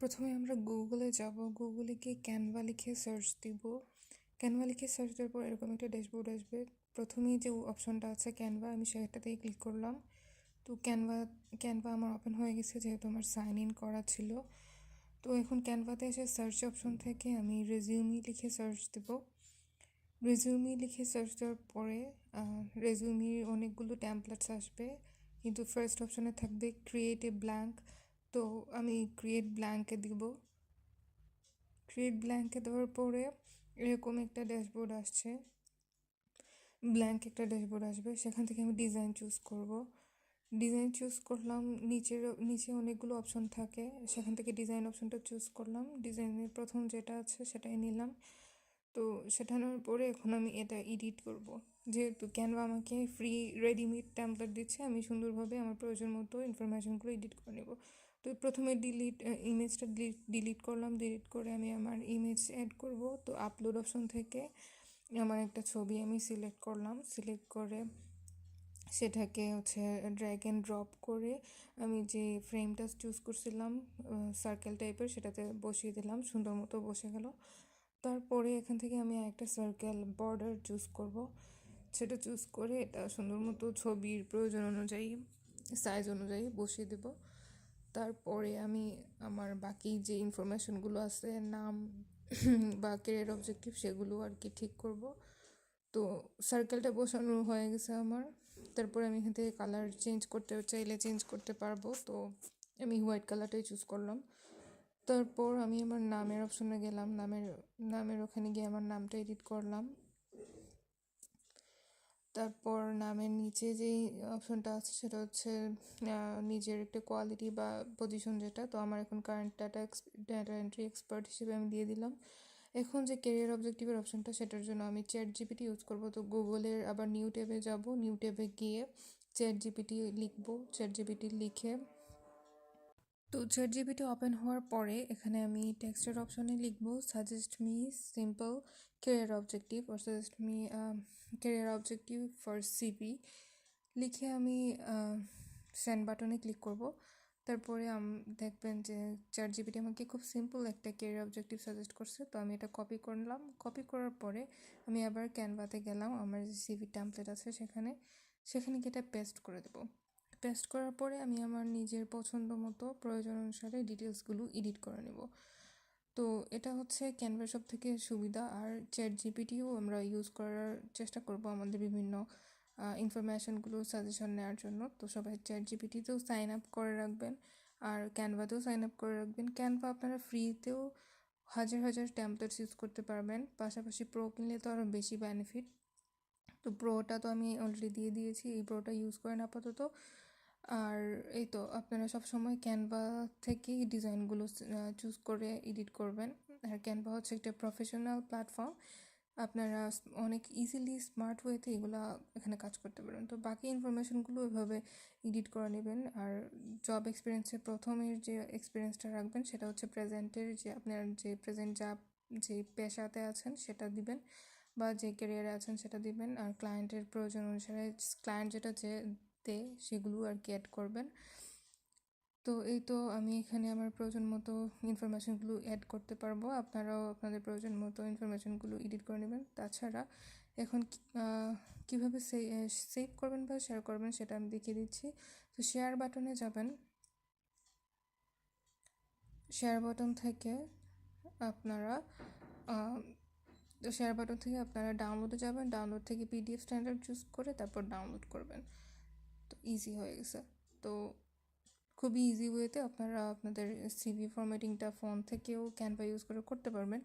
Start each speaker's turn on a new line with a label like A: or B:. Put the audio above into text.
A: প্রথমে আমরা গুগলে যাব। গুগলে গিয়ে ক্যানভা লিখে সার্চ দিব। ক্যানভা লিখে সার্চ দেওয়ার পর এরকম একটা ড্যাশবোর্ড আসবে। প্রথমেই যে অপশনটা আছে ক্যানভা আমি সেটাতেই ক্লিক করলাম। তো ক্যানভা ক্যানভা আমার ওপেন হয়ে গেছে যেহেতু আমার সাইন ইন করা ছিল। তো এখন ক্যানভাতে এসে সার্চ অপশন থেকে আমি রেজিউমি লিখে সার্চ দেব। রেজিউমি লিখে সার্চ দেওয়ার পরে রেজিউমির অনেকগুলো ট্যাম্পলেটস আসবে। কিন্তু ফার্স্ট অপশনে থাকবে ক্রিয়েট এ ব্ল্যাঙ্ক তো আমি ক্রিয়েট ব্ল্যাঙ্কে দিব। ক্রিয়েট ব্ল্যাঙ্কে দেওয়ার পরে এরকম একটা ড্যাশবোর্ড আসছে। ব্ল্যাঙ্ক একটা ড্যাশবোর্ড আসবে, সেখান থেকে আমি ডিজাইন চুজ করব। ডিজাইন চুজ করলাম, নিচের, নিচে অনেকগুলো অপশন থাকে, সেখান থেকে ডিজাইন অপশনটা চুজ করলাম। ডিজাইনের প্রথম যেটা আছে সেটাই নিলাম। তো সেটা নেওয়ার পরে এখন আমি এটা এডিট করব। যেহেতু ক্যানভা আমাকে ফ্রি রেডিমেড ট্যাম্পলেট দিচ্ছে, আমি সুন্দরভাবে আমার প্রয়োজন মতো ইনফরমেশনগুলো এডিট করে নেব। তো প্রথমে ডিলিট ইমেজটা ডিলিট ডিলিট করলাম ডিলিট করে আমি আমার ইমেজ অ্যাড করব। তো আপলোড অপশন থেকে আমার একটা ছবি আমি সিলেক্ট করলাম। সিলেক্ট করে সেটাকে হচ্ছে ড্র্যাগ অ্যান্ড ড্রপ করে আমি যে ফ্রেমটা চুজ করছিলাম সার্কেল টাইপের সেটাতে বসিয়ে দিলাম, সুন্দর মতো বসে গেল। তারপরে এখান থেকে আমি একটা সার্কেল বর্ডার চুজ করব। সেটা চুজ করে এটা সুন্দর মতো ছবির প্রয়োজন অনুযায়ী সাইজ অনুযায়ী বসিয়ে দেব। তারপরে আমি আমার বাকি যে ইনফরমেশনগুলো আছে, নাম বা কেরিয়ার অবজেক্টিভ সেগুলো আর কি ঠিক করব। তো সার্কেলটা বসানো হয়ে গেছে আমার। তারপরে আমি এখান থেকে কালার চেঞ্জ করতে চাইলে চেঞ্জ করতে পারব। তো আমি হোয়াইট কালারটাই চুজ করলাম। তারপর আমি আমার নামের অপশনে গেলাম। নামের নামের ওখানে গিয়ে আমার নামটা এডিট করলাম। তারপর নামের নিচে যেই অপশনটা আছে সেটা হচ্ছে নিজের একটা কোয়ালিটি বা পজিশন যেটা। তো আমার এখন current data data entry expert হিসেবে আমি দিয়ে দিলাম। এখন যে কেরিয়ার অবজেক্টিভের অপশনটা সেটার জন্য আমি চ্যাট জিপিটি ইউজ করব। তো গুগলের আবার নিউ ট্যাবে যাব। নিউ ট্যাবে গিয়ে চ্যাট জিপিটি লিখব। চ্যাট জিপিটি লিখে তো চ্যাট জিপিটি ওপেন হওয়ার পরে এখানে আমি টেক্সটের অপশনে লিখব suggest me simple career objective or suggest me career objective for CV লিখে আমি সেন্ড বাটনে ক্লিক করব। তারপরে দেখবেন যে চ্যাট জিপিটি আমাকে খুব সিম্পল একটা কেরিয়ার অবজেক্টিভ সাজেস্ট করছে। তো আমি এটা কপি করলাম কপি করার পরে আমি আবার ক্যানভাতে গেলাম। আমার যে সিভি ট্যাম্পলেট আছে সেখানে সেখানে গিয়ে এটা পেস্ট করে দেবো। পেস্ট করার পরে আমি আমার নিজের পছন্দ মতো প্রয়োজন অনুসারে ডিটেলসগুলো এডিট করে নেব। তো এটা হচ্ছে ক্যানভা সব থেকে সুবিধা আর চ্যাট জিপিটিও আমরা ইউজ করার চেষ্টা করব আমাদের বিভিন্ন ইনফরমেশনগুলো সাজেশন নেওয়ার জন্য। তো সবাই চ্যাট জিপিটিতেও সাইন আপ করে রাখবেন আর ক্যানভাতেও সাইন আপ করে রাখবেন। ক্যানভা আপনারা ফ্রিতেও হাজার হাজার ট্যাম্পলেটস ইউজ করতে পারবেন। পাশাপাশি প্রো কিনলে তো আরও বেশি বেনিফিট তো প্রোটা তো আমি অলরেডি দিয়ে দিয়েছি, এই প্রোটা ইউজ করেন আপাতত। আর এই তো আপনারা সব সময় ক্যানভা থেকেই ডিজাইনগুলো চুজ করে এডিট করবেন। আর ক্যানভা হচ্ছে একটা প্রফেশনাল প্ল্যাটফর্ম আপনারা অনেক ইজিলি স্মার্ট ওয়েতে এগুলো এখানে কাজ করতে পারেন তো বাকি ইনফরমেশনগুলো ওইভাবে এডিট করে নেবেন। আর জব এক্সপিরিয়েন্সের প্রথমের যে এক্সপিরিয়েন্সটা রাখবেন, সেটা হচ্ছে প্রেজেন্টের যে আপনার যে প্রেজেন্ট যা যে পেশাতে আছেন, সেটা দিবেন। বা যে ক্যারিয়ারে আছেন, সেটা দিবেন। আর ক্লায়েন্টের প্রয়োজন অনুসারে ক্লায়েন্ট যেটা যে তে সেগুলো আর কি অ্যাড করবেন। তো এই তো আমি এখানে আমার প্রয়োজন মতো ইনফরমেশনগুলো অ্যাড করতে পারব। আপনারাও আপনাদের প্রয়োজন মতো ইনফরমেশনগুলো এডিট করে নেবেন। তাছাড়া এখন কীভাবে সেভ করবেন বা শেয়ার করবেন সেটা আমি দেখিয়ে দিচ্ছি। তো শেয়ার বাটনে যাবেন। শেয়ার বাটন থেকে আপনারা শেয়ার বাটন থেকে আপনারা ডাউনলোডে যাবেন। ডাউনলোড থেকে পিডিএফ স্ট্যান্ডার্ড চুজ করে তারপর ডাউনলোড করবেন। ইজি হয়ে গেছে। তো খুবই ইজি ওয়েতে আপনারা আপনাদের সিভি ফরম্যাটিংটা ফোন থেকেও ক্যানভা ইউজ করে করতে পারবেন।